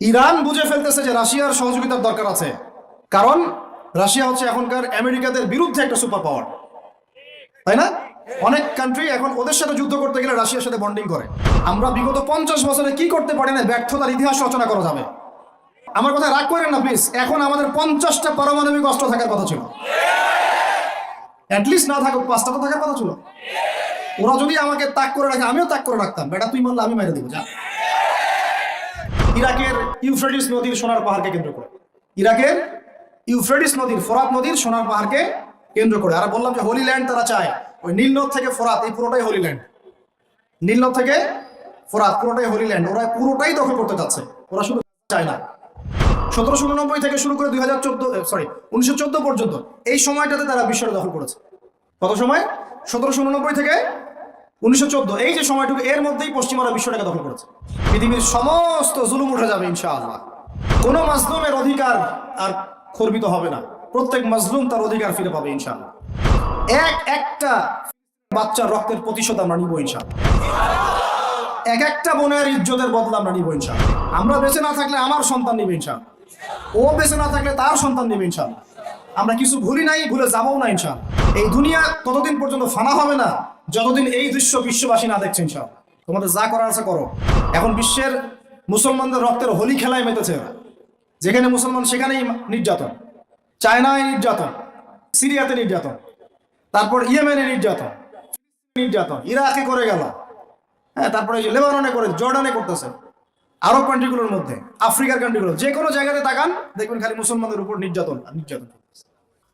Iran বুঝে ফেলতেছে যে রাশিয়ার সহযোগিতার দরকার আছে। কারণ রাশিয়া হচ্ছে এখনকার আমেরিকাদের বিরুদ্ধে একটা সুপার পাওয়ার তাই না? অনেক কান্ট্রি এখন ওদের সাথে যুদ্ধ করতে গেলে রাশিয়ার সাথে বন্ডিং করে। আমরা বিগত পঞ্চাশ বছরে কি করতে পারি না ব্যর্থতার ইতিহাস রচনা করা যাবে। আমার কথা রাগ করেন না প্লিজ এখন আমাদের পঞ্চাশটা পারমাণবিক অস্ত্র থাকার কথা ছিল। অ্যাটলিস্ট না থাকুক, পাঁচটা তো থাকার কথা ছিল। ওরা যদি আমাকে তাক করে রাখে, আমিও তাক করে রাখতাম। বেটা, তুই মারলে আমি মেরে দেবো, যা। ইরাকের ইউফ্রেডিস নদীর সোনার পাহাড়কে কেন্দ্র করে। ইরাকের ইউফ্রেডিস নদীর, ফোরাত নদীর সোনার পাহাড়কে কেন্দ্র করে। আর বললাম যে হোলি ল্যান্ড তারা চায়। ওই নীলনদ থেকে ফোরাত, এই পুরোটাই হোলি ল্যান্ড নীলনদ থেকে ফোরাত, পুরোটাই হোলি ল্যান্ড ওরা পুরোটাই দখল করতে চাচ্ছে ওরা শুধু চায় না। সতেরোশো উননব্বই থেকে শুরু করে দুই হাজার চোদ্দ সরি উনিশশো চোদ্দ পর্যন্ত এই সময়টাতে তারা বিশ্বটা দখল করেছে। কত সময়? সতেরোশো উননব্বই থেকে উনিশশো চোদ্দ, এই যে সময়টুকু, এর মধ্যেই পশ্চিমারা বিশ্বটাকে দখল করেছে। পৃথিবীর সমস্ত জুলুম উঠে যাবে, ইনশাআল্লাহ। কোনো মাজলুমের অধিকার আর খর্বিত হবে না। প্রত্যেক মাজলুম তার অধিকার ফিরে পাবে, ইনশাআল্লাহ। এক একটা বাচ্চার রক্তের প্রতিশোধ আমরা নিব এক একটা বোনের ইজ্জতের বদলা আমরা নিব, ইনশাআল্লাহ। আমরা বেঁচে না থাকলে আমার সন্তান নিবে, ইনশাআল্লাহ। ও বেঁচে না থাকলে তার সন্তান নিবে, ইনশাআল্লাহ। আমরা কিছু ভুলি নাই, ভুলে যাবও না, ইনশাআল্লাহ। এই দুনিয়া ততদিন পর্যন্ত ফানা হবে না। যতদিন এই দৃশ্য বিশ্ববাসী না দেখছেন সব তোমাদের যা করার আছে করো। এখন বিশ্বের মুসলমানদের রক্তের হোলি খেলায় মেতেছে। যেখানে মুসলমান সেখানেই নির্যাতন। চায়নায় নির্যাতন। সিরিয়াতে নির্যাতন। তারপর ইয়েমেনে নির্যাতন। নির্যাতন। ইরাকে করে গেল। হ্যাঁ তারপরে লেবাননে করে, জর্ডানে করতেছে। আরব কান্ট্রিগুলোর মধ্যে, আফ্রিকার কান্ট্রিগুলো যে কোনো জায়গাতে তাকান, দেখবেন খালি মুসলমানদের উপর নির্যাতন নির্যাতন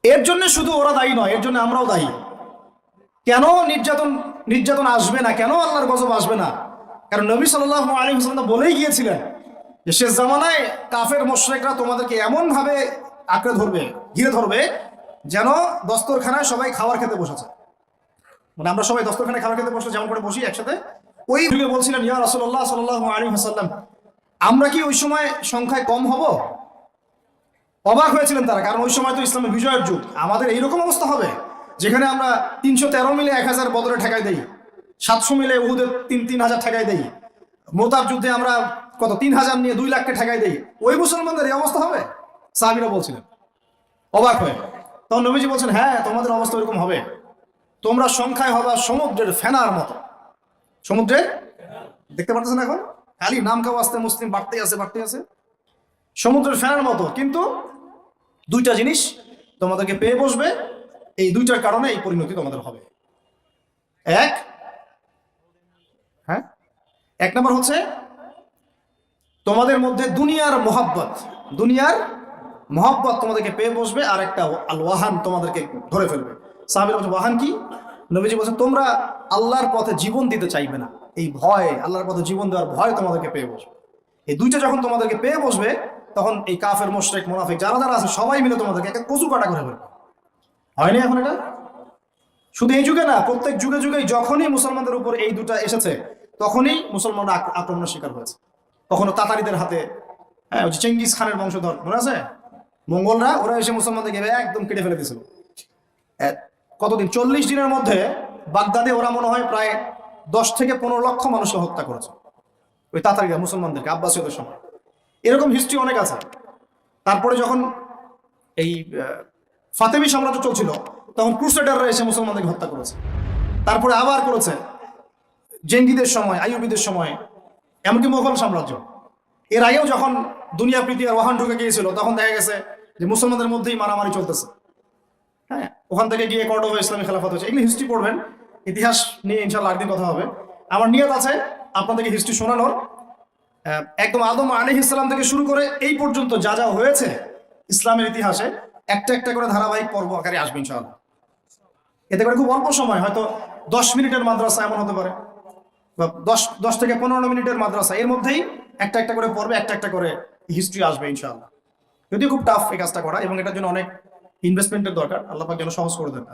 এর জন্য শুধু ওরা দায়ী নয়, এর জন্য আমরাও দায়ী। কেন নির্যাতন নির্যাতন আসবে না? কেন আল্লাহর গজব আসবে না? কারণ নবী সাল্লাহ আলী তো বলেই গিয়েছিলেন যে, শেষ জামানায় কাফের, মোশরেকরা তোমাদেরকে এমন ভাবে আঁকড়ে ধরবে, ঘিরে ধরবে যেন দস্তরখানায় সবাই খাবার খেতে বসেছে। মানে আমরা সবাই দস্তরখানায় খাবার খেতে বসলে যেমন করে বসি একসাথে, ওই যুগে বলছিলেন, ইয়া রাসূলুল্লাহ সাল্লাল্লাহু আলাইহি ওয়াসাল্লাম, আমরা কি ওই সময় সংখ্যায় কম হব? অবাক হয়েছিলেন তারা, কারণ ওই সময় তো ইসলামের বিজয়ের যুগ। আমাদের এইরকম অবস্থা হবে? যেখানে আমরা তিনশো তেরো মিলে এক হাজার বদলে ঠেকাই দেই, সাতশো মিলে উহুদের তিন তিন হাজার ঠেকাই দেই মোতাব যুদ্ধে আমরা কত তিন হাজার নিয়ে দুই লাখকে ঠেকাই দেই, ওই মুসলমানদের এই অবস্থা হবে? সাহাবিরা বলছিলেন। অবাক হয়ে। তখন নবীজি বলছেন হ্যাঁ তোমাদের অবস্থা এরকম হবে। তোমরা সংখ্যায় হবা সমুদ্রের ফেনার মতো। সমুদ্রে? দেখতে পারতেছেন এখন? খালি নাম খাওয়া আসতে মুসলিম বাড়তেই আছে বাড়তেই আছে। সমুদ্রের ফেনার মতো, কিন্তু দুইটা জিনিস তোমাদেরকে পেয়ে বসবে। এই দুইটার কারণে এই পরিণতি তোমাদের হবে। এক হ্যাঁ? এক নম্বর হচ্ছে, তোমাদের মধ্যে দুনিয়ার মোহাব্বত দুনিয়ার মোহাব্বত তোমাদেরকে পেয়ে বসবে, আর একটা আল ওয়াহান তোমাদেরকে ধরে ফেলবে। সাহাবির বলছে, ওয়াহান কি? নবীজি বলছেন, তোমরা আল্লাহর পথে জীবন দিতে চাইবে না। এই ভয়, আল্লাহর পথে জীবন দেওয়ার ভয় তোমাদেরকে পেয়ে বসবে। এই দুইটা যখন তোমাদেরকে পেয়ে বসবে, তখন এই কাফের, মোশরেক, মোনাফিক যারা যারা আছে, সবাই মিলে তোমাদেরকে একটা কচু কাটা করে ফেলবে। হয়নি এখন এটা? শুধু এই যুগে না, প্রত্যেক যুগে যুগে যখনই মুসলমানদের উপর এই দুটা এসেছে, তখনই মুসলমানরা আক্রমণের শিকার হয়েছে। কখনো তাতারিদের হাতে হ্যাঁ ওই চেঙ্গিস খানের বংশধর, মনে আছে? মঙ্গলরা, ওরা এসে মুসলমানদেরকে একদম কেটে ফেলে দিয়েছিল। কতদিন? চল্লিশ দিনের মধ্যে বাগদাদে ওরা মনে হয় প্রায় দশ থেকে পনেরো লক্ষ মানুষকে হত্যা করেছে। ওই তাতারিরা, মুসলমানদেরকে, আব্বাসীয়দের সময়। এরকম হিস্ট্রি অনেক আছে। তারপরে যখন এই ফাতেমি সাম্রাজ্য চলছিল, তখন ক্রুসেডাররা এসে মুসলমানদেরকে হত্যা করেছে। তারপরে আবার করেছে জেঙ্গিদের সময়, আইয়ুবিদের সময়, এমনকি মোগল সাম্রাজ্য। এর আগেও যখন দুনিয়া প্রীতি আর ওয়াহান ঢুকে গিয়েছিল, তখন দেখা গেছে যে মুসলমানদের মধ্যেই মারামারি চলতেছে। হ্যাঁ ওখান থেকে গিয়ে কর্ডোভা ইসলামী খেলাফত হয়েছে। এগুলো হিস্ট্রি পড়বেন, ইতিহাস নিয়ে ইনশাল্লাহ একদিন কথা হবে। আমার নিয়ত আছে আপনাদেরকে হিস্ট্রি শোনানোর। একদম আদম আলী ইসলাম থেকে শুরু করে এই পর্যন্ত যা যা হয়েছে ইসলামের ইতিহাসে একটা একটা করে ধারাবাহিক পর্ব আকারে আসবে ইনশাআল্লাহ। এতে করে খুব অল্প সময়, হয়তো দশ মিনিটের মাদ্রাসা এমন হতে পারে। বা দশ দশ থেকে পনেরো মিনিটের মাদ্রাসা, এর মধ্যেই একটা একটা করে পর্বে একটা একটা করে হিস্ট্রি আসবে ইনশাআল্লাহ। যদিও খুব টাফ এই কাজটা করা এবং এটার জন্য অনেক ইনভেস্টমেন্টের দরকার, আল্লাহ যেন সহজ করে দেন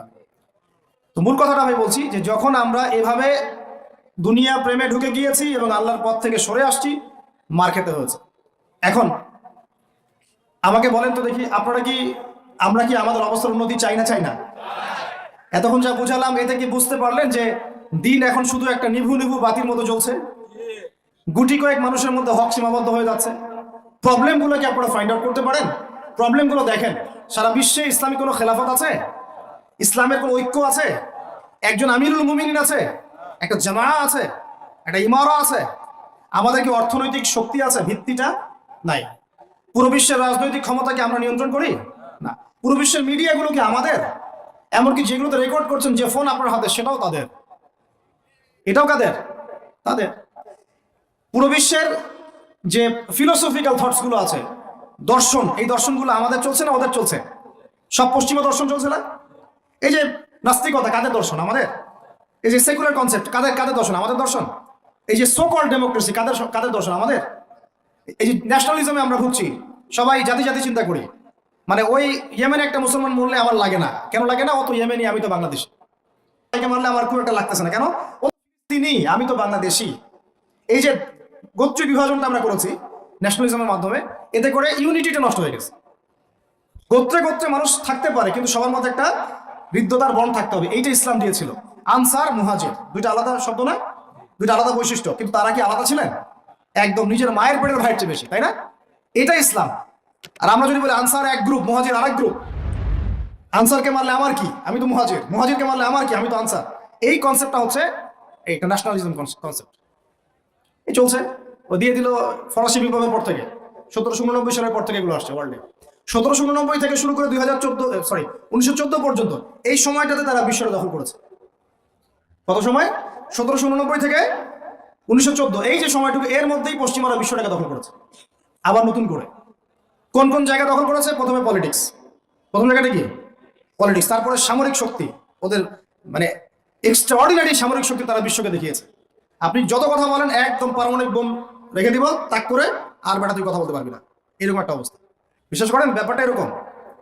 তো মূল কথাটা আমি বলছি যে যখন আমরা এভাবে দুনিয়া প্রেমে ঢুকে গিয়েছি এবং আল্লাহর পথ থেকে সরে আসছি, মার খেতে হয়েছে। এখন, আমাকে বলেন তো দেখি, আপনারা কি আমরা কি আমাদের অবস্থার উন্নতি চাই না চাই না? এতক্ষণ যা বুঝালাম, এতে কি বুঝতে পারলেন যে দিন এখন শুধু একটা নিভু নিভু বাতির মতো জ্বলছে? গুটি কয়েক মানুষের মধ্যে হক সীমাবদ্ধ হয়ে যাচ্ছে। প্রবলেমগুলো কি আপনারা ফাইন্ড আউট করতে পারেন? প্রবলেমগুলো দেখেন, সারা বিশ্বে ইসলামী কোনো খেলাফত আছে? ইসলামের কোনো ঐক্য আছে? একজন আমিরুল মুমিনিন আছে? একটা জামা আছে? একটা ইমারা আছে? আমাদের কি অর্থনৈতিক শক্তি আছে? ভিত্তিটা নাই। পুরো বিশ্বের রাজনৈতিক ক্ষমতাকে আমরা নিয়ন্ত্রণ করি? না। পুরো বিশ্বের মিডিয়াগুলো কি আমাদের, এমনকি যেগুলোতে রেকর্ড করছেন যে ফোন আপনার হাতে, সেটাও তাদের। এটাও কাদের? তাদের। পুরো বিশ্বের যে ফিলোসফিক্যাল থটসগুলো আছে, দর্শন, এই দর্শনগুলো আমাদের চলছে না ওদের চলছে? সব পশ্চিমা দর্শন চলছে না? এই যে নাস্তিকতা, কাদের দর্শন? আমাদের? এই যে সেকুলার কনসেপ্ট কাদের কাদের দর্শন? আমাদের দর্শন? এই যে সোকল ডেমোক্রেসি কাদের কাদের দর্শন? আমাদের? এই যে ন্যাশনালিজমে আমরা ভুগছি, সবাই জাতি জাতি চিন্তা করি। মানে ওই ইয়েমেনে একটা মুসলমান মরলে আমার লাগে না। কেন লাগে না? ও তো ইয়েমেনি, আমি তো বাংলাদেশি। মারলে আমার খুব একটা লাগতেছে না। কেন? ও তিনি আমি তো বাংলাদেশি। এই যে গোত্র বিভাজনটা আমরা করেছি ন্যাশনালিজমের মাধ্যমে, এতে করে ইউনিটিটা নষ্ট হয়ে গেছে। গোত্রে গোত্রে মানুষ থাকতে পারে, কিন্তু সবার মধ্যে একটা হৃদ্যতার বন থাকতে হবে। এইটা ইসলাম দিয়েছিল। আনসার, মুহাজির। দুইটা আলাদা শব্দ না? দুইটা আলাদা বৈশিষ্ট্য। কিন্তু তারা কি আলাদা ছিলেন? একদম নিজের মায়ের পেটের ভাইয়ের চেয়ে বেশি, তাই না? এটা ইসলাম। আর আমরা যদি বলি আনসার এক গ্রুপ মুহাজির আরেক গ্রুপ আনসারকে মারলে আমার কি? আমি তো মুহাজির। মুহাজিরকে মারলে আমার কি? আমি তো আনসার। এই কনসেপ্টটা হচ্ছে এইটা ন্যাশনালিজম কনসেপ্ট এই চলছে। ও দিয়ে দিল ফরাসি বিপ্লবের পর থেকে। সতেরোশো উননব্বই সালের পর থেকে এগুলো আসছে ওয়ার্ল্ডে সতেরোশো উননব্বই থেকে শুরু করে দুই হাজার চোদ্দ সরি উনিশশো চোদ্দ পর্যন্ত এই সময়টাতে তারা বিশ্বটা দখল করেছে। কত সময়? সতেরোশো উননব্বই থেকে উনিশশো চোদ্দ। এই যে সময়টুকু, এর মধ্যেই পশ্চিমারা বিশ্বটাকে দখল করেছে। আবার নতুন করে। কোন কোন জায়গা দখল করেছে? প্রথমে পলিটিক্স প্রথম জায়গাটা কি? পলিটিক্স তারপরে সামরিক শক্তি। ওদের মানে এক্সট্রাঅর্ডিনারি সামরিক শক্তি তারা বিশ্বকে দেখিয়েছে। আপনি যত কথা বলেন, একদম পারমাণবিক বোম রেখে দিব, তাক করে, আর বেটা তুই কথা বলতে পারবি না। এরকম একটা অবস্থা। বিশ্বাস করেন, ব্যাপারটা এরকম।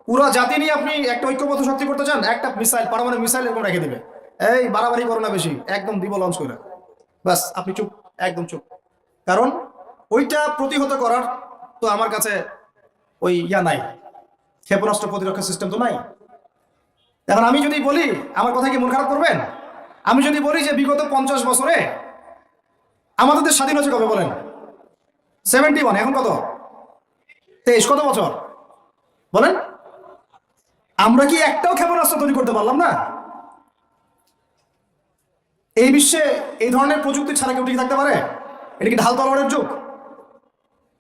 পুরো জাতি নিয়ে আপনি একটা ঐক্যবদ্ধ শক্তি করতে চান, একটা মিসাইল পারমাণবিক মিসাইল এরকম রেখে দিবে। এই বাড়াবাড়ি করো না বেশি, একদম দিব লঞ্চ করে। বাস আপনি চুপ, একদম চুপ। কারণ ওইটা প্রতিহত করার তো আমার কাছে ওই ইয়া নাই। ক্ষেপণাস্ত্র প্রতিরক্ষা সিস্টেম তো নাই। এখন আমি যদি বলি, আমার কথা কি মন খারাপ করবেন? আমি যদি বলি যে বিগত পঞ্চাশ বছরে আমাদের দেশ স্বাধীন হচ্ছে কবে বলেন? সেভেন্টি ওয়ান এখন কত? তেইশ, কত বছর? বলেন। আমরা কি একটাও ক্ষেপণাস্ত্র তৈরি করতে পারলাম না? এই বিশ্বে এই ধরনের প্রযুক্তি ছাড়া কেউ টিকে থাকতে পারে? এটা কি ঢাল তলোয়ারের যুগ?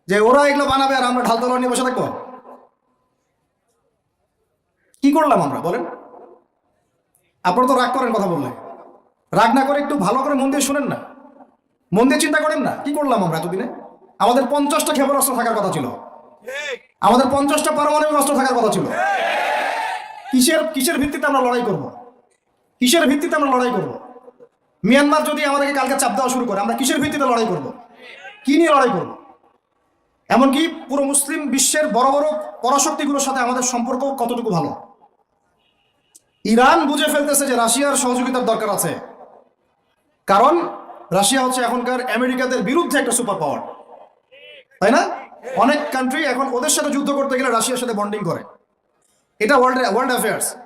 যে ওরা এগুলো বানাবে আর আমরা ঢাল তলোয়ার নিয়ে বসে থাকব? কি করলাম আমরা, বলেন? আপনারা তো রাগ করেন কথা বললে। রাগ না করে একটু ভালো করে মন দিয়ে শোনেন না। মন দিয়ে চিন্তা করেন না, কি করলাম আমরা এতদিনে? আমাদের পঞ্চাশটা ক্ষেপণাস্ত্র থাকার কথা ছিল। আমাদের পঞ্চাশটা পারমাণবিক অস্ত্র থাকার কথা ছিল। কিসের কিসের ভিত্তিতে আমরা লড়াই করব? কিসের ভিত্তিতে আমরা লড়াই করব? মিয়ানমার যদি আমাদেরকে কালকে চাপ দেওয়া শুরু করে, আমরা কিসের ভিত্তিতে লড়াই করব? কি নিয়ে লড়াই করব? এমনকি পুরো মুসলিম বিশ্বের বড় বড় পরাশক্তিগুলোর সাথে আমাদের সম্পর্ক কতটুকু ভালো? ইরান বুঝে ফেলতেছে যে রাশিয়ার সহযোগিতার দরকার আছে। কারণ রাশিয়া হচ্ছে এখনকার আমেরিকাদের বিরুদ্ধে একটা সুপার পাওয়ার তাই না? অনেক কান্ট্রি এখন ওদের সাথে যুদ্ধ করতে গেলে রাশিয়ার সাথে বন্ডিং করে। এটা ওয়ার্ল্ড ওয়ার্ল্ড অ্যাফেয়ার্স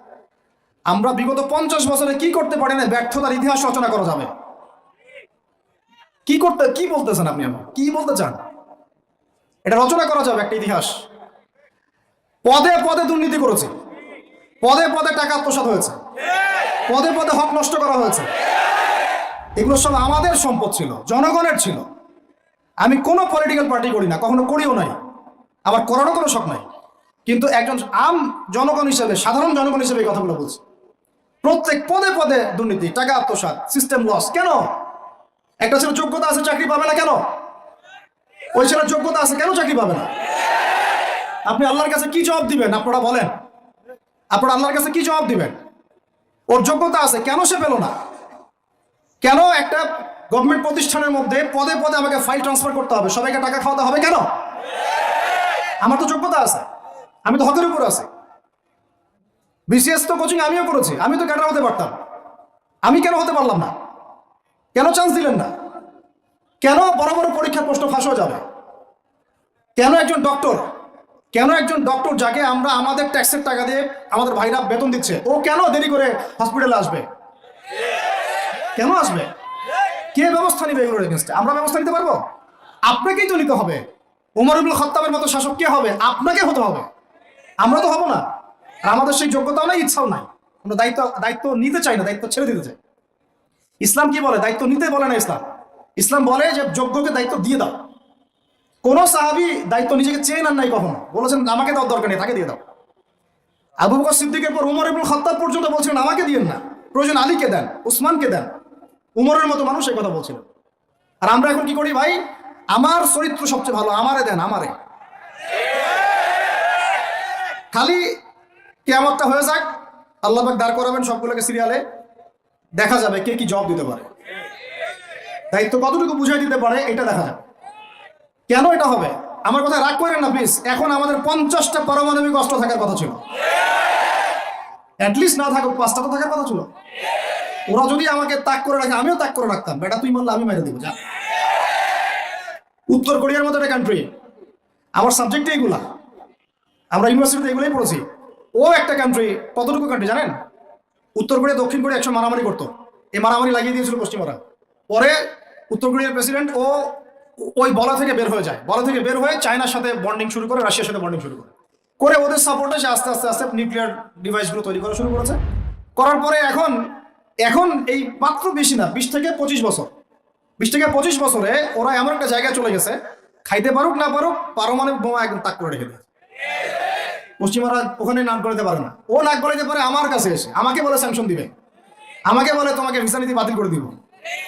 আমরা বিগত পঞ্চাশ বছরে কি করতে পারি না ব্যর্থতার ইতিহাস রচনা করা যাবে। কি করতে, কি বলতেছেন আপনি আমার? কি বলতে চান? এটা রচনা করা যাবে একটা ইতিহাস। পদে পদে দুর্নীতি করেছে। পদে পদে টাকা আত্মসাৎ হয়েছে। পদে পদে হক নষ্ট করা হয়েছে। এগুলো সব আমাদের সম্পদ ছিল, জনগণের ছিল। আমি কোনো পলিটিক্যাল পার্টি করি না, কখনো করিও নাই। আবার করারও কোনো শখ নাই। কিন্তু একজন আম জনগণ হিসেবে, সাধারণ জনগণ হিসেবে এই কথাগুলো বলছি। প্রত্যেক পদে পদে দুর্নীতি, টাকা আত্মসাৎ সিস্টেম লস কেন? একটা ছেলে যোগ্যতা আছে, চাকরি পাবে না কেন? ওই ছেলের যোগ্যতা আছে, কেন চাকরি পাবে না? আপনি আল্লাহর কাছে কি জবাব দিবেন? আপনারা বলেন। আপনারা আল্লাহর কাছে কি জবাব দিবেন? ওর যোগ্যতা আছে, কেন সে পেল না? কেন একটা গভর্নমেন্ট প্রতিষ্ঠানের মধ্যে পদে পদে আমাকে ফাইল ট্রান্সফার করতে হবে? সবাইকে টাকা খাওয়াতে হবে কেন? আমার তো যোগ্যতা আছে। আমি তো হকের উপর আছি। বিসিএস তো কোচিং আমিও করেছি। আমি তো ক্যাডার হতে পারতাম। আমি কেন হতে পারলাম না? কেন চান্স দিলেন না? কেন বড় বড় পরীক্ষার প্রশ্ন ফাঁস হয়ে যাবে? কেন একজন ডক্টর কেন একজন ডক্টর যাকে আমরা আমাদের ট্যাক্সের টাকা দিয়ে আমাদের ভাইরা বেতন দিচ্ছে, ও কেন দেরি করে হসপিটালে আসবে? কেন আসবে? কে ব্যবস্থা নিবে এগুলোর এগেনস্টে আমরা ব্যবস্থা নিতে পারব? আপনাকেই তো নিতে হবে। উমর ইবুল খত্তাবের মতো শাসক কে হবে? আপনাকে হতে হবে। আমরা তো হব না। আর আমাদের সেই যোগ্যতাও নাই, ইচ্ছাও নাই। আমরা দায়িত্ব দায়িত্ব নিতে চাই না, দায়িত্ব ছেড়ে দিতে চাই। ইসলাম কি বলে? দায়িত্ব নিতে বলে না ইসলাম। ইসলাম বলে যে যোগ্যকে দায়িত্ব দিয়ে দাও। কোন সাহাবি দায়িত্ব নিজেকে চেয়ে নেন নাই কখনো? বলেছেন, আমাকে দেওয়ার দরকার নেই, তাকে দিয়ে দাও। আবু বকর সিদ্দিকের পর উমর এবং খত্তাব পর্যন্ত বলছিলেন, আমাকে দিয়েন না। প্রয়োজন আলীকে দেন, উসমানকে দেন। উমরের মতো মানুষ এই কথা বলছিলেন আর আমরা এখন কি করি ভাই? আমার চরিত্র সবচেয়ে ভালো, আমারে দেন, আমারে। খালি কেয়ামতটা হয়ে যাক, আল্লাহ দাঁড় করাবেন সবগুলোকে সিরিয়ালে। দেখা যাবে কে কি জবাব দিতে পারে। দায়িত্ব কতটুকু বুঝাই দিতে পারে, এটা দেখা যাবে কেন এটা হবে? আমার কথা রাগ করেন না প্লিজ এখন আমাদের পঞ্চাশটা পারমাণবিক অস্ত্র থাকার কথা ছিল। অ্যাটলিস্ট না থাকুক, পাঁচটা তো থাকার কথা ছিল। ওরা যদি আমাকে তাক করে রাখে, আমিও তাক করে রাখতাম। বেটা, তুই মারলে আমি মেরে দিব, যা। উত্তর কোরিয়ার মতো একটা কান্ট্রি আমার সাবজেক্টে এগুলা। আমরা ইউনিভার্সিটিতে এগুলোই পড়েছি। ও একটা কান্ট্রি কতটুকু কান্ট্রি জানেন? উত্তর কোরিয়া, দক্ষিণ কোরিয়া একশো মারামারি করতো। এই মারামারি লাগিয়ে দিয়েছিল পশ্চিমারা। পরে উত্তর কোরিয়ার প্রেসিডেন্ট ও ওই বলা থেকে বের হয়ে যায়। বলা থেকে বের হয়ে চায়নার সাথে বন্ডিং শুরু করে, রাশিয়ার সাথে বন্ডিং শুরু করে। করে ওদের সাপোর্টে সে আস্তে আস্তে আস্তে নিউক্লিয়ার ডিভাইসগুলো তৈরি করা শুরু করেছে। করার পরে এখন এখন এই মাত্র বেশি না, বিশ থেকে পঁচিশ বছর। বিশ থেকে পঁচিশ বছরে ওরা এমন একটা জায়গায় চলে গেছে, খাইতে পারুক, না পারুক, পারমাণবিক বোমা একদম তাক করে রেখে দিয়েছে। পশ্চিমারা ওখানে নাক গলাতে পারে না। ও নাক গলাতে পারে আমার কাছে এসে, আমাকে বলে স্যাংশন দিবে। আমাকে বলে তোমাকে ভিসা নীতি বাতিল করে দিব।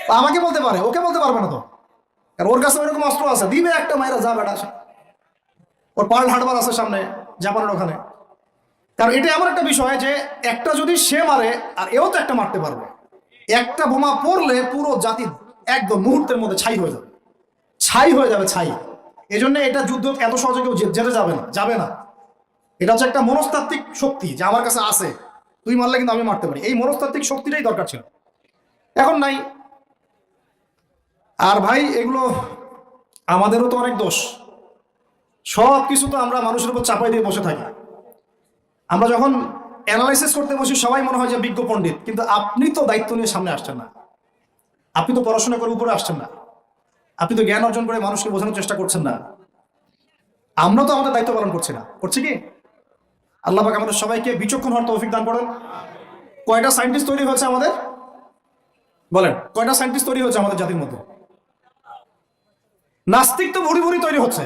আমাকে বলতে পারে, ওকে বলতে পারবে না তো। ওর কাছে ওরকম অস্ত্র আছে, দিবে একটা মায়েরা যা বেটা ওর পার্ল হার্ডবার আছে সামনে, জাপানের ওখানে। কারণ এটা এমন একটা বিষয় যে একটা যদি সে মারে, আর এও তো একটা মারতে পারবে। একটা বোমা পড়লে পুরো জাতি একদম মুহূর্তের মধ্যে ছাই হয়ে যাবে। ছাই হয়ে যাবে, ছাই। এই জন্য এটা যুদ্ধ এত সহজে কেউ যেতে যাবে না যাবে না। এটা হচ্ছে একটা মনস্তাত্ত্বিক শক্তি যে আমার কাছে আছে। তুই মারলে কিন্তু আমি মারতে পারি। এই মনস্তাত্ত্বিক শক্তিটাই দরকার ছিল। এখন নাই। আর ভাই, এগুলো আমাদেরও তো অনেক দোষ। সব কিছু তো আমরা মানুষের উপর চাপাই দিয়ে বসে থাকি। আমরা যখন অ্যানালাইসিস করতে বসি, সবাই মনে হয় যে বিজ্ঞ পণ্ডিত, কিন্তু আপনি তো দায়িত্ব নিয়ে সামনে আসছেন না। আপনি তো পড়াশোনা করে উপরে আসছেন না। আপনি তো জ্ঞান অর্জন করে মানুষকে বোঝানোর চেষ্টা করছেন না। আমরা তো আমাদের দায়িত্ব পালন করছি না। করছি কি? আল্লাহ পাক আমাদের সবাইকে বিচক্ষণ হওয়ার তৌফিক দান করেন। কয়টা সায়েন্টিস্ট তৈরি হয়েছে আমাদের? বলেন, কয়টা সায়েন্টিস্ট তৈরি হয়েছে আমাদের জাতির মধ্যে? নাস্তিক তো ভরি ভরি তৈরি হচ্ছে।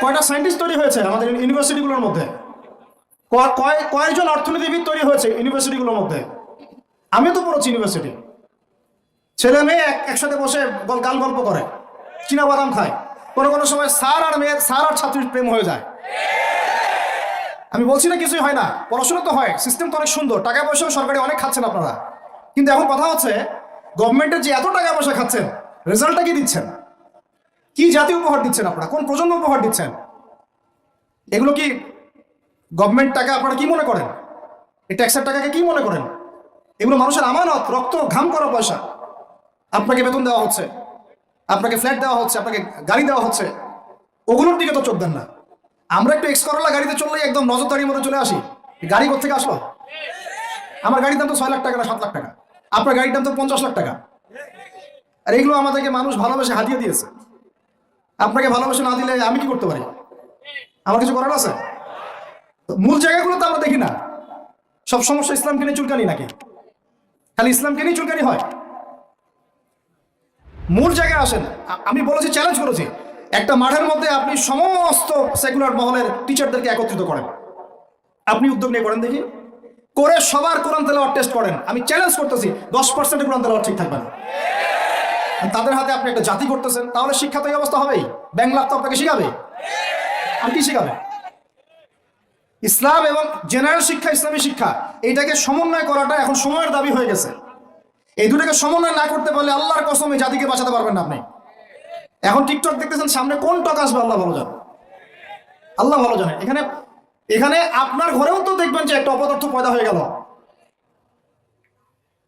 কয়টা সায়েন্টিস্ট তৈরি হয়েছে আমাদের ইউনিভার্সিটিগুলোর মধ্যে? ক- কয়, কয়জন অর্থনীতিবিদ তৈরি হয়েছে ইউনিভার্সিটিগুলোর মধ্যে? আমি তো পড়েছি ইউনিভার্সিটি ছেলে মেয়ে একসাথে বসে গল- গাল গল্প করে, চীনা বাদাম খায়। কোনো কোনো সময় স্যার আর মেয়ের, স্যার আর ছাত্রীর প্রেম হয়ে যায়। আমি বলছি না কিছুই হয় না, পড়াশোনা তো হয় সিস্টেম তো অনেক সুন্দর, টাকা পয়সাও সরকারি অনেক খাচ্ছেন আপনারা। কিন্তু এখন কথা হচ্ছে গভর্নমেন্টের যে এত টাকা পয়সা খাচ্ছেন রেজাল্টটা কি দিচ্ছেন? কি জাতীয় উপহার দিচ্ছেন আপনারা? কোন প্রজন্ম উপহার দিচ্ছেন? এগুলো কি গভর্নমেন্ট টাকা আপনারা কি মনে করেন? এই ট্যাক্সের টাকাকে কি মনে করেন? এগুলো মানুষের আমানত, রক্ত, ঘাম করা পয়সা। আপনাকে বেতন দেওয়া হচ্ছে। আপনাকে ফ্ল্যাট দেওয়া হচ্ছে, আপনাকে গাড়ি দেওয়া হচ্ছে। ওগুলোর দিকে তো চোখ দেন না। আমরা একটু এক্স করলা গাড়িতে চললেই একদম নজরদারির মধ্যে চলে আসি। গাড়ি কোথেকে আসলো? আমার গাড়ির দাম তো ছয় লাখ টাকা না সাত লাখ টাকা। আপনার গাড়ির দাম তো পঞ্চাশ লাখ টাকা। আর এগুলো আমাদেরকে মানুষ ভালোবেসে হাতিয়ে দিয়েছে। আপনাকে ভালোবাসা না দিলে আমি কি করতে পারি? আমার কিছু করার আছে? মূল জায়গাগুলো তো আমরা দেখি না। সব সমস্যা ইসলামকে নিয়ে চুলকানি নাকি? খালি ইসলামকে নিয়ে চুলকানি হয়? মূল জায়গায় আসেন। আমি বলেছি চ্যালেঞ্জ করেছি। একটা মাঠের মধ্যে আপনি সমস্ত সেকুলার মহলের টিচারদেরকে একত্রিত করেন। আপনি উদ্যোগ নিয়ে করেন দেখি। করে সবার কোরআন তেলাওয়াত টেস্ট করেন। আমি চ্যালেঞ্জ করতেছি, দশ পার্সেন্টের কোরআন তেলাওয়াত ঠিক থাকবে না। তাদের হাতে আপনি একটা জাতি করতেছেন তাহলে শিক্ষা তো এই অবস্থা হবেই। বাংলা তো আপনাকে শিখাবে। আর কি শিখাবে? ইসলাম এবং জেনারেল শিক্ষা, ইসলামী শিক্ষা, এইটাকে সমন্বয় করাটা এখন সময়ের দাবি হয়ে গেছে। এই দুটাকে সমন্বয় না করতে পারলে আল্লাহর কসম এই জাতিকে বাঁচাতে পারবেন না আপনি। এখন টিকটক দেখতেছেন, সামনে কোন টক আসবে, আল্লাহ ভালো জানে। আল্লাহ ভালো জানে। এখানে এখানে আপনার ঘরেও তো দেখবেন যে একটা অপদার্থ পয়দা হয়ে গেল।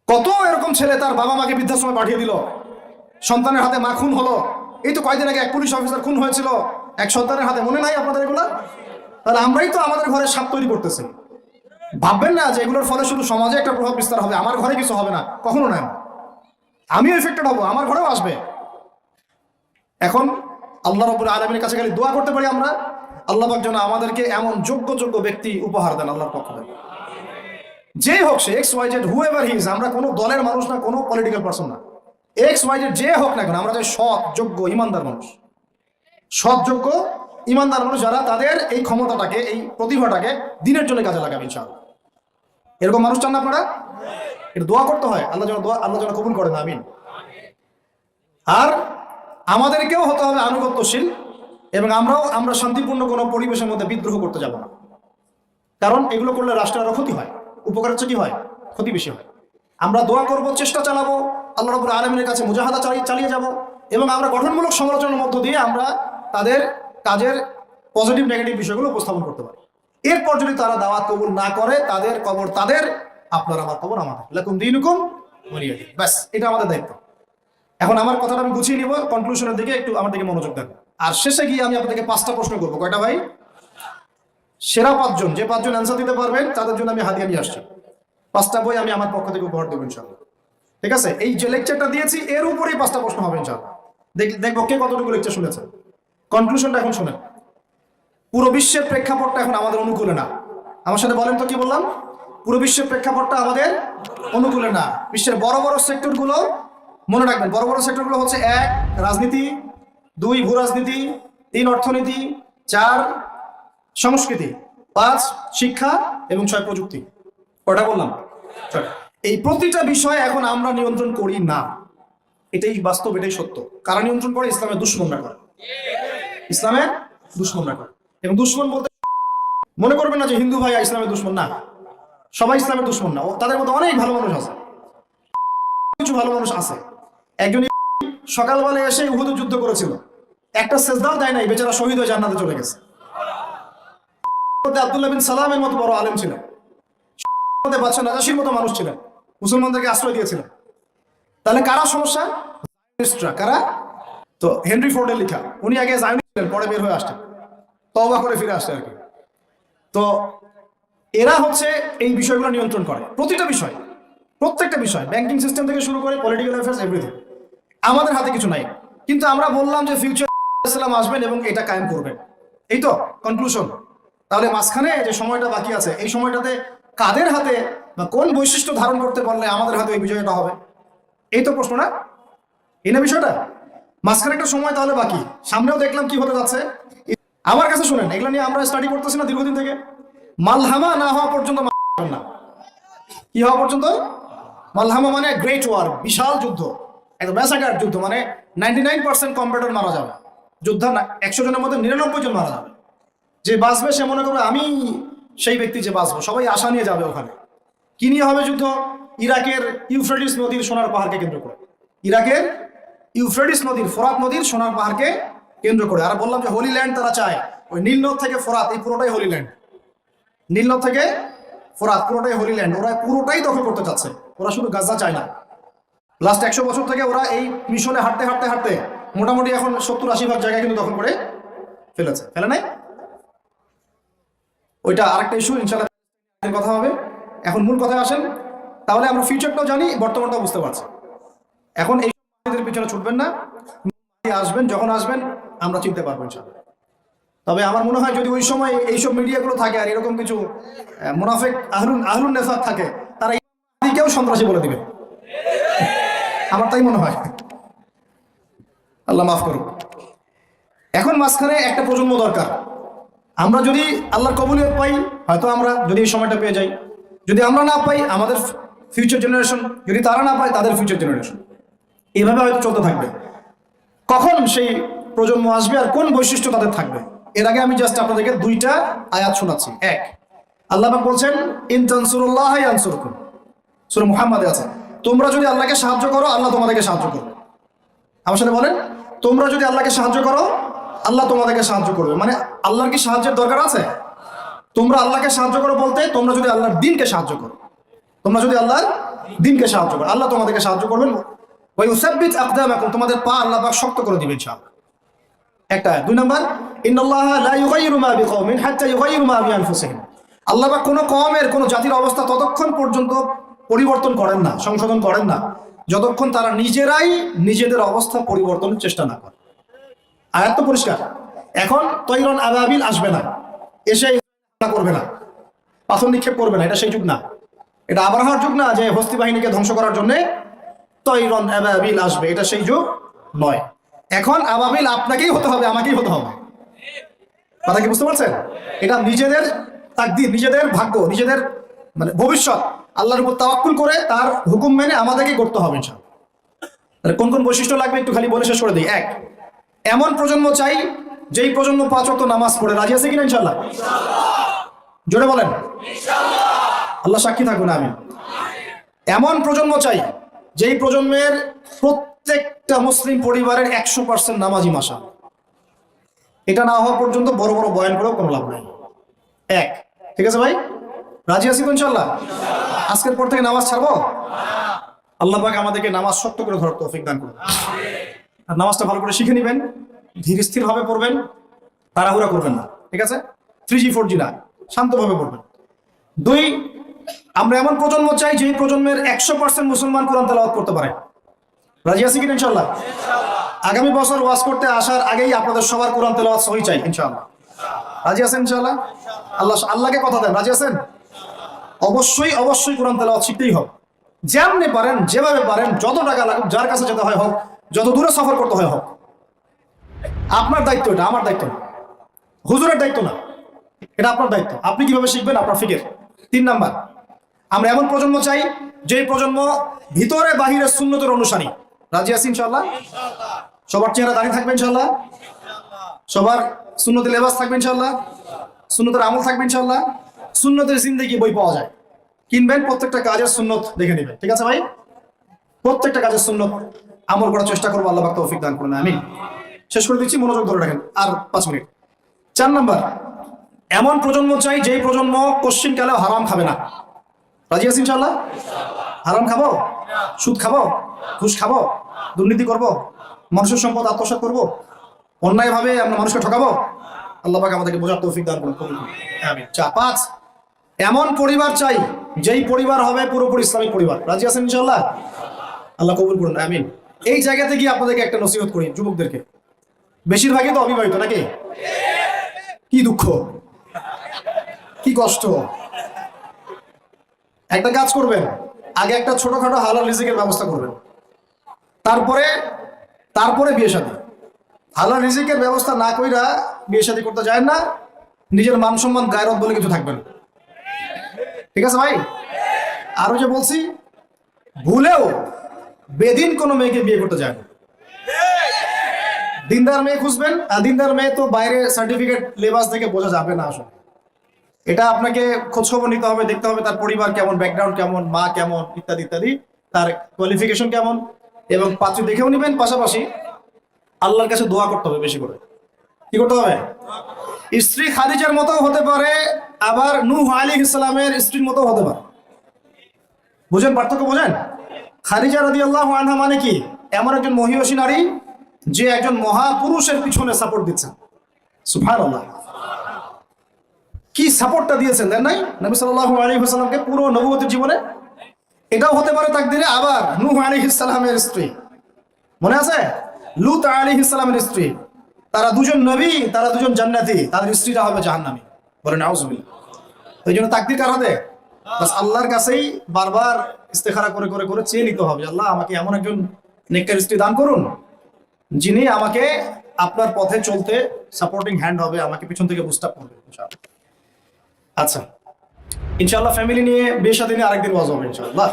কত এরকম ছেলে তার বাবা মাকে বৃদ্ধাশ্রমে পাঠিয়ে দিল। সন্তানের হাতে মা খুন হলো। এই তো কয়দিন আগে এক পুলিশ অফিসার খুন হয়েছিল। এক সন্তানের হাতে মনে নাই আপনাদের এগুলো? তাহলে আমরাই তো আমাদের ঘরে সাপ তৈরি করতেছি। ভাববেন না যে এগুলোর ফলে শুধু সমাজে একটা প্রভাব বিস্তার হবে, আমার ঘরে কিছু হবে না। কখনো না। আমিও এফেক্টেড হব আমার ঘরেও আসবে। এখন আল্লাহ রবুল আলমীর কাছে খালি দোয়া করতে পারি আমরা। আল্লাহ যেন আমাদেরকে এমন যোগ্য যোগ্য ব্যক্তি উপহার দেন আল্লাহর পক্ষ থেকে। যে হোক সে X Y Z whoever is আমরা কোনো দলের মানুষ না, কোনো পলিটিক্যাল পার্সন না। এক্স ওয়াই জেড যে হোক না কেন, আমরা যে সৎ, যোগ্য, ইমানদার মানুষ। সৎ, যোগ্য, ইমানদার মানুষ যারা তাদের এই ক্ষমতাটাকে, এই প্রতিভাটাকে দিনের জন্য কাজে লাগাবে, ইনশাআল্লাহ। এরকম মানুষ চান না আপনারা? এটা দোয়া করতে হয়, আল্লাহ যেন দোয়া, আল্লাহ যেন কবুল করেন, আমিন। আর আমাদেরকেও হতে হবে আনুগত্যশীল, এবং আমরাও, আমরা শান্তিপূর্ণ কোনো পরিবেশের মধ্যে বিদ্রোহ করতে যাব না। কারণ এগুলো করলে রাষ্ট্রের আরও ক্ষতি হয়, উপকার হচ্ছে কি হয়? ক্ষতি বেশি হয়। আমরা দোয়া করব, চেষ্টা চালাবো আল্লাহ রবুল আলমিনের কাছে মুজাহাদা চালিয়ে চালিয়ে যাব এবং আমরা গঠনমূলক সমালোচনার মধ্য দিয়ে আমরা তাদের কাজের পজিটিভ নেগেটিভ বিষয়গুলো উপস্থাপন করতে পারি। এরপর যদি তারা দাওয়াত কবুল না করে, তাদের কবর তাদের, আপনার আমার কবর আমাদের। লাকুম দিন। হুকুম ব্যাস, এটা আমাদের দায়িত্ব। এখন আমার কথাটা আমি গুছিয়ে নিব কনক্লুশনের দিকে একটু আমার দিকে মনোযোগ দেন। আর শেষে গিয়ে আমি আপনাদেরকে পাঁচটা প্রশ্ন করব। কয়টা ভাই? সেরা পাঁচজন, যে পাঁচজন অ্যান্সার দিতে পারবেন, তাদের জন্য আমি হাতিয়ে নিয়ে আসছি। পাঁচটা বই আমি আমার পক্ষ থেকে উপহার দেবো ইনশাল্লাহ ঠিক আছে? এই যে লেকচারটা দিয়েছি, এর উপরেই পাঁচটা প্রশ্ন হবে ইনশাল্লাহ দেখ- দেখব কে কতটুকু লেকচার শুনেছে। কনক্লুশনটা এখন শুনেন। পুরো বিশ্বের প্রেক্ষাপটটা এখন আমাদের অনুকূলে না। আমার সাথে বলেন তো কি বললাম? পুরো বিশ্বের প্রেক্ষাপটটা আমাদের অনুকূলে না। বিশ্বের বড় বড় সেক্টরগুলো মনে রাখবেন, বড় বড় সেক্টরগুলো হচ্ছে এক, রাজনীতি, দুই, ভূ রাজনীতি, তিন, অর্থনীতি, চার, সংস্কৃতি, পাঁচ, শিক্ষা এবং ছয়, প্রযুক্তি। কটা বললাম? ছয়। এই প্রতিটা বিষয় এখন আমরা নিয়ন্ত্রণ করি না। এটাই বাস্তব, এটাই সত্য। কারা নিয়ন্ত্রণ করে? ইসলামের দুশ্মনরা করে। ইসলামের দুশ্মনরা করে। এবং দুশ্মন বলতে মনে করবেন না যে হিন্দু ভাই ইসলামের দুশ্মন, না। সবাই ইসলামের দুশ্মন না। তাদের মধ্যে অনেক ভালো মানুষ আছে। কিছু ভালো মানুষ আছে। একজন সকালবেলায় এসে উহুদ যুদ্ধ করেছিল। একটা সেজদাও দেয় নাই, বেচারা শহীদ হয়ে জান্নাতে চলে গেছে। আব্দুল্লাহ বিন সালামের মতো বড় আলেম ছিলেন। বাদশাহ নাজাসির মতো মানুষ ছিলেন। মুসলমানদেরকে আশ্রয় দিয়েছিলেন তাহলে কারা সমস্যা? কারা? তো হেনরি ফোর্ডের লেখা। উনি আগে জায়নি ছিলেন, পরে বের হয়ে আসতেন তবা করে ফিরে আসছে আর কি। তো এরা হচ্ছে এই বিষয়গুলো নিয়ন্ত্রণ করে। প্রতিটা বিষয়, প্রত্যেকটা বিষয় ব্যাংকিং সিস্টেম থেকে শুরু করে পলিটিক্যাল অ্যাফেয়ার্স এভরিথিং আমাদের হাতে কিছু নাই। কিন্তু আমরা বললাম যে ফিউচার ইসলাম আসবেন এবং এটা কায়েম করবেন। এই তো কনক্লুশন তাহলে মাঝখানে যে সময়টা বাকি আছে, এই সময়টাতে কাদের হাতে বা কোন বৈশিষ্ট্য ধারণ করতে পারলে আমাদের হাতে এই বিজয়টা হবে? এই তো প্রশ্ন না? এই না বিষয়টা? মাঝখানে একটা সময় তাহলে বাকি। সামনেও দেখলাম কি হতে যাচ্ছে। আমার কাছে শুনেন, এগুলো নিয়ে আমরা স্টাডি করতেছি না দীর্ঘদিন থেকে। মালহামা না হওয়া পর্যন্ত না। কি হওয়া পর্যন্ত? মালহামা মানে গ্রেট ওয়ার বিশাল যুদ্ধ। একদম ম্যাসাকার যুদ্ধ মানে নাইনটি নাইন পার্সেন্ট কম্পিউটার মারা যাবে। যোদ্ধা একশো জনের মধ্যে নিরানব্বই জন মারা যাবে। যে বাঁচবে সে মনে করবে, আমি সেই ব্যক্তি যে বাঁচবো। সবাই আশা নিয়ে যাবে ওখানে। কি নিয়ে হবে যুদ্ধ? ইরাকের ইউফ্রেটিস নদীর সোনার পাহাড়কে কেন্দ্র করে। ইরাকের ইউফ্রেটিস নদীর, ফোরাত নদীর সোনার পাহাড়কে কেন্দ্র করে। আর বললাম যে হোলি ল্যান্ড তারা চায়। ওই নীল নদ থেকে ফোরাত, এই পুরোটাই হোলি ল্যান্ড নীল নদ থেকে ফোরাত, পুরোটাই হোলি ল্যান্ড ওরা পুরোটাই দখল করতে চাচ্ছে। ওরা শুধু গাজা চায় না। লাস্ট একশো বছর থেকে ওরা এই মিশনে হাঁটতে হাঁটতে হাঁটতে মোটামুটি এখন সত্তর আশি ভাগ জায়গা কিন্তু দখল করে ফেলেছে। ফেলে নাই? ওইটা আরেকটা ইস্যু ইনশাল্লাহ কথা হবে। এখন মূল কথায় আসেন, তাহলে আমরা ফিউচারটাও জানি, বর্তমানটাও বুঝতে পারছি। এখন এই পিছনে ছুটবেন না। আসবেন, যখন আসবেন, আমরা চিনতে পারব তবে আমার মনে হয় যদি ওই সময় এইসব মিডিয়াগুলো থাকে আর এরকম কিছু মুনাফেক আহরুন আহলুন নেফাক থাকে, তারা কেউ সন্ত্রাসী বলে দিবে। আমার তাই মনে হয়। আল্লাহ মাফ করুক। এখন মাঝখানে একটা প্রজন্ম দরকার। আমরা যদি আল্লাহর কবুলিয়ত পাই, হয়তো আমরা যদি এই সময়টা পেয়ে যাই। যদি আমরা না পাই, আমাদের ফিউচার জেনারেশন যদি তারা না পায়, তাদের ফিউচার জেনারেশন এভাবে হয়তো চলতে থাকবে। কখন সেই প্রজন্ম আসবে আর কোন বৈশিষ্ট্য তাদের থাকবে? এর আগে আমি জাস্ট আপনাদেরকে দুইটা আয়াত শোনাচ্ছি। এক, আল্লাহ বলছেন ইনতানসুরুল্লাহ আনসুরকুম সূরা মুহাম্মাদে আছে। তোমরা যদি আল্লাহকে সাহায্য করো, আল্লাহ তোমাদেরকে সাহায্য করবে। আমার সাথে বলেন, তোমরা যদি আল্লাহকে সাহায্য করো, আল্লাহ তোমাদেরকে সাহায্য করবে। মানে আল্লাহর কি সাহায্যের দরকার আছে? তোমরা আল্লাহকে সাহায্য করো বলতে, তোমরা যদি আল্লাহর দিনকে সাহায্য করো। তোমরা যদি আল্লাহর দিনকে সাহায্য করো। আল্লাহ তোমাদেরকে সাহায্য করবেন। ওই উসাব্বিত আকদামাকুম, তোমাদের পা আল্লাহ শক্ত করে দিবেন ইনশাআল্লাহ। একটা দুই নম্বর আল্লাহ কোনো কওমের, কোনো জাতির অবস্থা ততক্ষণ পর্যন্ত পরিবর্তন করেন না, সংশোধন করেন না, যতক্ষণ তারা নিজেরাই নিজেদের অবস্থা পরিবর্তনের চেষ্টা না করে। আয়াত পরিষ্কার। এখন তৈরন আবাবিল আসবে না। এসে করবে না। পাথর নিক্ষেপ করবে না, এটা সেই যুগ না। এটা আবরাহার যুগ না যে হস্তি বাহিনীকে ধ্বংস করার জন্য তৈরন আবাবিল আসবে, এটা সেই যুগ নয়। এখন আবাবিল আপনাকেই হতে হবে, আমাকেই হতে হবে। কথা কি বুঝতে পারছেন? এটা নিজেদের তাকদির, নিজেদের ভাগ্য, নিজেদের মানে ভবিষ্যৎ, আল্লাহর উপর তাওয়াক্কুল করে তার হুকুম মেনে আমাদেরকে করতে হবে তাহলে কোন কোন বৈশিষ্ট্য লাগবে একটু খালি বলে শেষ করে দিই। এক, এমন প্রজন্ম চাই যেই প্রজন্ম পাঁচ ওয়াক্ত নামাজ পড়ে। রাজি আছে কিনা ইনশাল্লাহ জোরে বলেন। আল্লাহ সাক্ষী থাকুন আমি এমন প্রজন্ম চাই, যেই প্রজন্মের প্রত্যেকটা মুসলিম পরিবারের একশো পার্সেন্ট নামাজি মাসা। এটা না হওয়া পর্যন্ত বড় বড় বয়ান করেও কোনো লাভ নাই। এক, ঠিক আছে ভাই? রাজি আছি ইনশাল্লাহ আজকের পর থেকে নামাজ ছাড়বো? আল্লাহ পাক আমাদেরকে নামাজ শক্ত করে ধরার তৌফিক দান করুন। আর নামাজটা ভালো করে শিখে নেবেন, ধীর স্থির ভাবে পড়বেন, তাড়াহুড়া করবেন না, ঠিক আছে? থ্রি জি ফোর জি না। শান্তভাবে পড়বেন দুই, আমরা এমন প্রজন্ম চাই যে প্রজন্মের একশো পার্সেন্ট মুসলমান কোরআন তেলাওয়াত করতে পারে। রাজি আছি কিনা ইনশাল্লাহ আগামী বছর ওয়াজ করতে আসার আগেই আপনাদের সবার কোরআন তেলাওয়াত সহি চাই ইনশাআল্লাহ। রাজি আছেন ইনশাআল্লাহ? আল্লাহ আল্লাহকে কথা দেন, রাজি আছেন? অবশ্যই অবশ্যই কোরআন তেলাওয়াত শিখতেই হবে। যেমনি পারেন, যেভাবে পারেন, যত টাকা লাগুক, যার কাছে যেতে হয় হোক, যত দূরে সফর করতে হয় হোক। আপনার দায়িত্ব এটা, আমার দায়িত্ব না। হুজুরের দায়িত্ব না। এটা আপনার দায়িত্ব। আপনি কীভাবে শিখবেন? আপনার ফিকের। তিন নাম্বার আমরা এমন প্রজন্ম চাই যে প্রজন্ম ভিতরে বাহিরে শূন্যতের অনুসারী। রাজি আছি ইনশাল্লাহ সবার চেহারা দাঁড়িয়ে থাকবে ইনশাল্লাহ সবার শূন্যতে লেবাস থাকবে ইনশাল্লাহ শূন্যতের আমল থাকবে ইনশাল্লাহ শূন্যতের জিন্দগি বই পাওয়া যায়। কিনবেন প্রত্যেকটা কাজের সুন্নত দেখে নেবেন। ঠিক আছে ভাই? প্রত্যেকটা কাজের সুন্নত আমল করার চেষ্টা করব। আল্লাহ তৌফিক দান করুন। আমি শেষ করে দিচ্ছি মনোযোগ ধরে রাখেন। আর পাঁচ মিনিট। চার নাম্বার এমন প্রজন্ম চাই যেই প্রজন্ম কোশ্চিন কালেও হারাম খাবে না। রাজি আছি ইনশাল্লাহ হারাম খাব? সুদ খাব? ঘুষ খাব? দুর্নীতি করব? মানুষের সম্পদ আত্মসাৎ করব? অন্যায়ভাবে আমরা মানুষকে ঠকাবো? আল্লাহ পাক আমাদেরকে বোঝার তৌফিক দান করুন। চা পাঁচ এমন পরিবার চাই যেই পরিবার হবে পুরোপুরি ইসলামিক পরিবার। রাজি আছেন ইনশাল্লাহ আল্লাহ কবুল করুন আমিন। এই জায়গা থেকে আপনাদেরকে একটা নসিহত করি যুবকদেরকে। বেশিরভাগই তো অবিবাহিত নাকি? কি দুঃখ? কি কষ্ট? একটা কাজ করবেন, আগে একটা ছোটখাটো হালাল রিজিকের ব্যবস্থা করবেন। তারপরে তারপরে বিয়ে শাদী। হালাল রিজিকের ব্যবস্থা না কইরা বিয়ে শাদী করতে যায় না, নিজের মান সম্মান গায়রত বলে কিছু থাকবেন ঠিক আছে ভাই? আরও যে বলছি, ভুলেও বেদিন কোনো মেয়েকে বিয়ে করতে যায় না দিনদার মেয়ে খুঁজবেন, আর দিনদার মেয়ে তো বাইরে সার্টিফিকেট লেবাস থেকে বোঝা যাবে না আসলে। এটা আপনাকে খোঁজ খবর নিতে হবে, দেখতে হবে তার পরিবার কেমন ব্যাকগ্রাউন্ড কেমন, মা কেমন, ইত্যাদি ইত্যাদি। তার কোয়ালিফিকেশন কেমন এবং পাত্রী দেখেও নেবেন, পাশাপাশি আল্লাহর কাছে দোয়া করতে হবে বেশি করে। কি করতে হবে? স্ত্রী খাদিজার মতো হতে পারে, আবার নূহ আলী ইসলামের স্ত্রীর মতো হতে পারে। বুঝেন পার্থক্য, বোঝেন? খাদিজা রাদি আল্লাহ আনহা মানে কি? এমন একজন মহিষী নারী, যে একজন মহাপুরুষের পিছনে সাপোর্ট দিচ্ছেন সুফান আল্লাহ কি সাপোর্টটা দিয়েছেন দেন নাই? নবী সাল্লাহ আলী পুরো নবুবতীর জীবনে? এটাও হতে পারে তাকদিরে আবার নূহ আলী ইসলামের স্ত্রী। মনে আছে? লুত আলী ইসলামের স্ত্রী। তারা দুজন নবী, তারা দুজন জান্নাতি। তাদের স্ত্রীরা হবে জাহান্নামী। বলেন এই জন্য তাকদির কার হাতে? বাস আল্লাহর কাছেই বারবার ইস্তেখারা করে করে করে চেয়ে নিতে হবে আল্লাহ, আমাকে এমন একজন নেককার স্ত্রী দান করুন, যিনি আমাকে আপনার পথে চলতে সাপোর্টিং হ্যান্ড হবে, আমাকে পিছন থেকে বুস্ট আপ করবে। আচ্ছা। ইনশাল্লাহ ফ্যামিলি নিয়ে বিয়ে সাথে নিয়ে আরেকদিন ওয়াজ হবে ইনশাআল্লাহ।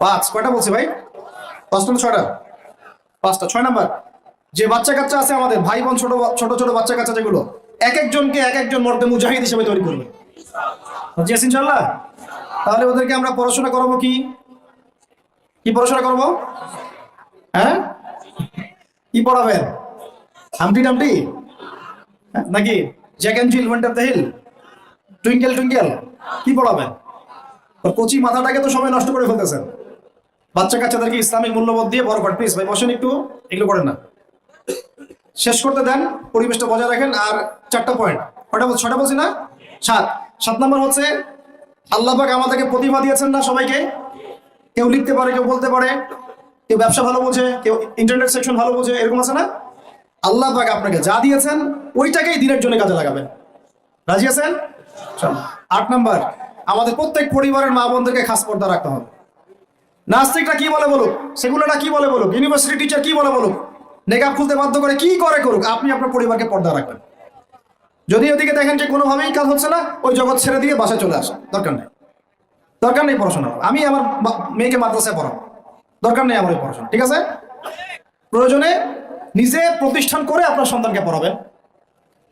পাঁচ কয়টা বলছি ভাই? পাঁচ না ছয়টা? পাঁচটা ছয় নাম্বার। যে বাচ্চা কাচ্চা আছে আমাদের ভাই বোন ছোট ছোট ছোট বাচ্চা কাচ্চা যেগুলো এক একজনকে এক একজন মর্দে মুজাহিদ হিসেবে তৈরি করবে। রাজি আছেন ইনশাআল্লাহ? তাহলে ওদেরকে আমরা পড়াশোনা করাবো কি? কি পড়াশোনা করব? হ্যাঁ? কি পড়াবেন? Humpty Dumpty? হ্যাঁ, নাকি Jack and Jill went of the hill? Twinkle twinkle, কি পড়াবেন কচি মাথাটাকে তো সময় নষ্ট করে ফেলতেছেন বাচ্চা কাচ্চাদেরকে ইসলামিক মূল্যবোধ দিয়ে বড় প্লিজ ভাই, বসেন একটু, এগুলো করেন না। শেষ করতে দেন, পরিবেশটা বজায় রাখেন, আর চারটা পয়েন্ট কটা বল ছটা বলছি না? সাত। সাত নম্বর হচ্ছে, আল্লাহ পাক আমাদেরকে প্রতিভা দিয়েছেন না সবাইকে? কেউ লিখতে পারে, কেউ বলতে পারে, কেউ ব্যবসা ভালো বোঝে, কেউ ইন্টারনেট সেকশন ভালো বোঝে, এরকম আছে না? আল্লাহ পাক আপনাকে যা দিয়েছেন, ওইটাকেই দিনের জন্য কাজে লাগাবেন। রাজি আছেন। আট নাম্বার, আমাদের প্রত্যেক পরিবারের মা বোনদেরকে খাস পর্দা রাখতে হবে। নাস্তিকরা কি বলে বলুক? সেগুলোটা কি বলে বলুক? ইউনিভার্সিটি টিচার কি বলে বলুক? নেকাব খুলতে বাধ্য করে কি করে করুক? আপনি আপনার পরিবারকে পর্দা রাখবেন। যদি ওদিকে দেখেন যে কোনোভাবেই কাজ হচ্ছে না, ওই জগৎ ছেড়ে দিয়ে বাসায় চলে আসেন। দরকার নেই। দরকার নেই পড়াশোনা আমি আমার মেয়েকে মাদ্রাসায় পড়াবো। দরকার নেই আমার পড়াশোনা। ঠিক আছে? প্রয়োজনে নিজে প্রতিষ্ঠান করে আপনার সন্তানকে পড়াবেন।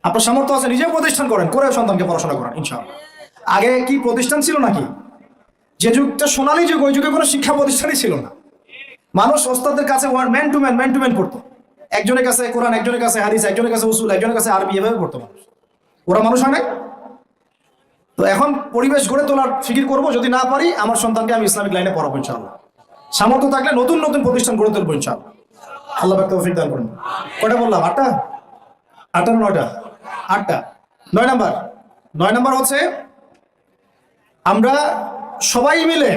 আপনার সামর্থ্য আছে নিজে প্রতিষ্ঠান করেন করে সন্তানকে পড়াশোনা করেন, ইনশাআল্লাহ। আগে কি প্রতিষ্ঠান ছিল নাকি? যে যুগটা সোনালী যুগ, ওই যুগে কোনো শিক্ষা প্রতিষ্ঠানই ছিল না। মানুষ ওস্তাদের কাছে war man to man man to man পড়তো একজনের কাছে কোরআন, একজনের কাছে হাদিস, একজনের কাছে উসুল, একজনের কাছে আরবি, এভাবে পড়তো মানুষ। ওরা মানুষ হয় তো এখন পরিবেশ গড়ে তোলার ফিকির করব, যদি না পারি, আমার সন্তানকে আমি ইসলামিক লাইনে পড়াবো, ইনশাআল্লাহ। সামর্থ্য থাকলে নতুন নতুন প্রতিষ্ঠান গড়ে তুলবো, ইনশাআল্লাহ। আল্লাহ তৌফিক করুন। কয়টা বললাম? আটটা? আটটা নয়টা? আটটা। নয় নাম্বার। নয় নাম্বার হচ্ছে, আমরা সবাই মিলে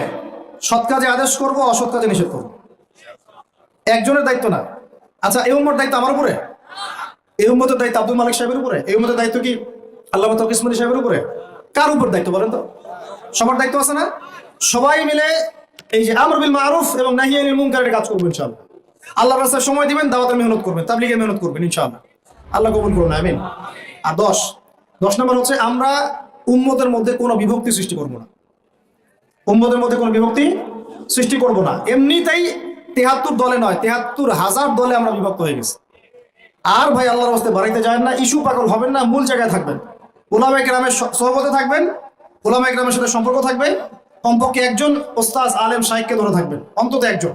সৎ কাজে আদেশ করব, অসৎ কাজে নিষেধ করব। একজনের দায়িত্ব না। আচ্ছা এই উম্মর দায়িত্ব আমার উপরে? এই উম্মতের দায়িত্ব আব্দুল মালিক সাহেবের উপরে? এই উম্মতের দায়িত্ব কি আল্লাহ তকিসমনি সাহেবের উপরে? কার উপর দায়িত্ব বলেন তো? সবার দায়িত্ব আছে না? সবাই মিলে এই যে আমর বিল মারুফ এবং নাহিয়ানিল মুনকারের কাজ করবেন ইনশাআল্লাহ। আল্লাহ রাস্তায় সময় দিবেন, দাওয়াতের মেহনত করবেন, তাবলিগের মেহনত করবেন ইনশাআল্লাহ। আল্লাহ কবুল করুন, আমিন। আর দশ। দশ নম্বর হচ্ছে আমরা উম্মতের মধ্যে কোনো বিভক্তি সৃষ্টি করব না। উম্মতের মধ্যে কোনো বিভক্তি সৃষ্টি করব না। এমনিতেই তেহাত্তর দলে নয়, তেহাত্তর হাজার দলে আমরা বিভক্ত হয়ে গেছি। আর ভাই আল্লাহর হস্তে বাড়াইতে যায় না ইস্যু পাগল হবেন না, মূল জায়গায় থাকবেন। ওলামা গ্রামের সহবতে থাকবেন ওলামা গ্রামের সাথে সম্পর্ক থাকবে কমপক্ষে একজন ওস্তাজ আলেম শাহিককে ধরে থাকবেন, অন্তত একজন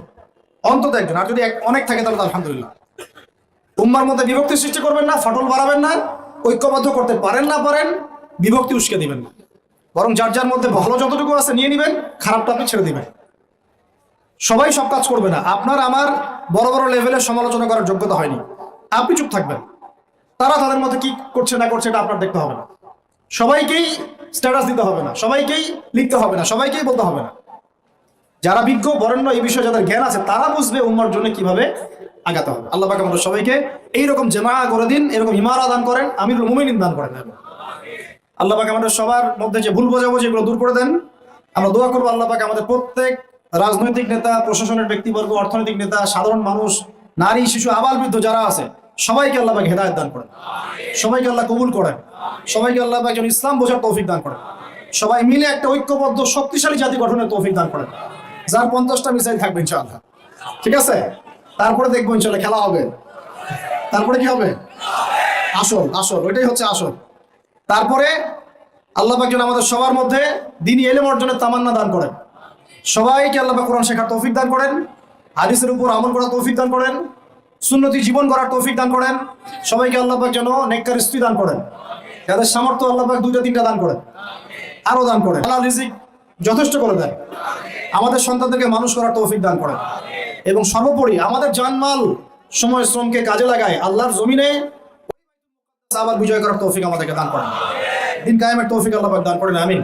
অন্তত একজন। আর যদি অনেক থাকে তাহলে আলহামদুলিল্লাহ। উম্মার মধ্যে বিভক্তি সৃষ্টি করবেন না, ফাটল বাড়াবেন না ঐক্যবদ্ধ করতে পারেন না পারেন, বিভক্তি উস্কে দিবেন না। বরং যার যার মধ্যে ভালো যতটুকু আছে নিয়ে নেবেন, খারাপটা আপনি ছেড়ে দিবেন। সবাই সব কাজ করবে না। আপনার আমার বড় বড় লেভেলে সমালোচনা করার যোগ্যতা হয়নি। আপনি চুপ থাকবেন। তারা তাদের মধ্যে কি করছে না করছে এটা আপনার দেখতে হবে না। সবাইকেই স্ট্যাটাস দিতে হবে না। সবাইকেই লিখতে হবে না। সবাইকেই বলতে হবে না। যারা বিজ্ঞ বরেণ্য এই বিষয়ে যাদের জ্ঞান আছে, তারা বুঝবে উম্মার জন্য কীভাবে আগাতে হবে। আল্লাহ পাক আমাদের সবাইকে এইরকম জেমা করে দিন, এরকম ইমারা দান করেন, আমিরুল মুমিনিন দান করেন। আল্লাহ পাক আমাদের সবার মধ্যে যে ভুল বোঝাবুঝি এগুলো দূর করে দেন। আমরা দোয়া করব আল্লাহ পাক আমাদের প্রত্যেক রাজনৈতিক নেতা, প্রশাসনের ব্যক্তিবর্গ, অর্থনৈতিক নেতা, সাধারণ মানুষ, নারী, শিশু, আবাল বৃদ্ধ যারা আছে, সবাইকে আল্লাহ পাক হেদায়ত দান করেন। সবাইকে আল্লাহ কবুল করেন। সবাইকে আল্লাহ পাক যেন ইসলাম বোঝার তৌফিক দান করেন। সবাই মিলে একটা ঐক্যবদ্ধ, শক্তিশালী জাতি গঠনের তৌফিক দান করেন। যার পঞ্চাশটা মিসাইল থাকবে ইনশাআল্লাহ। ঠিক আছে? তারপরে দেখব ইনশাআল্লাহ খেলা হবে। তারপরে কি হবে? আসল আসল, ওইটাই হচ্ছে আসল। তারপরে আল্লাহ পাক যেন আমাদের সবার মধ্যে দিনই এলেম অর্জনের তামান্না দান করেন। সবাইকে আল্লাহ কোরআন শেখার তৌফিক দান করেন, হাদিসের উপর আমল করার তৌফিক দান করেন, সুন্নতি জীবন করার তৌফিক দান করেন, সবাইকে আল্লাহবাক যেন নেককার স্ত্রী দান করেন। যাদের সামর্থ্য আল্লাহ পাক দুইটা, তিনটা দান করেন আরও দান করেন। আল্লাহ রিজিক যথেষ্ট করে দেন। আমাদের সন্তানদেরকে মানুষ করার তৌফিক দান করেন। এবং সর্বোপরি আমাদের জানমাল সময় শ্রমকে কাজে লাগায় আল্লাহর জমিনে আবার বিজয় করার তৌফিক আমাদেরকে দান করেন। দিন কায়েমের তৌফিক আল্লাহ দান করেন, আমিন।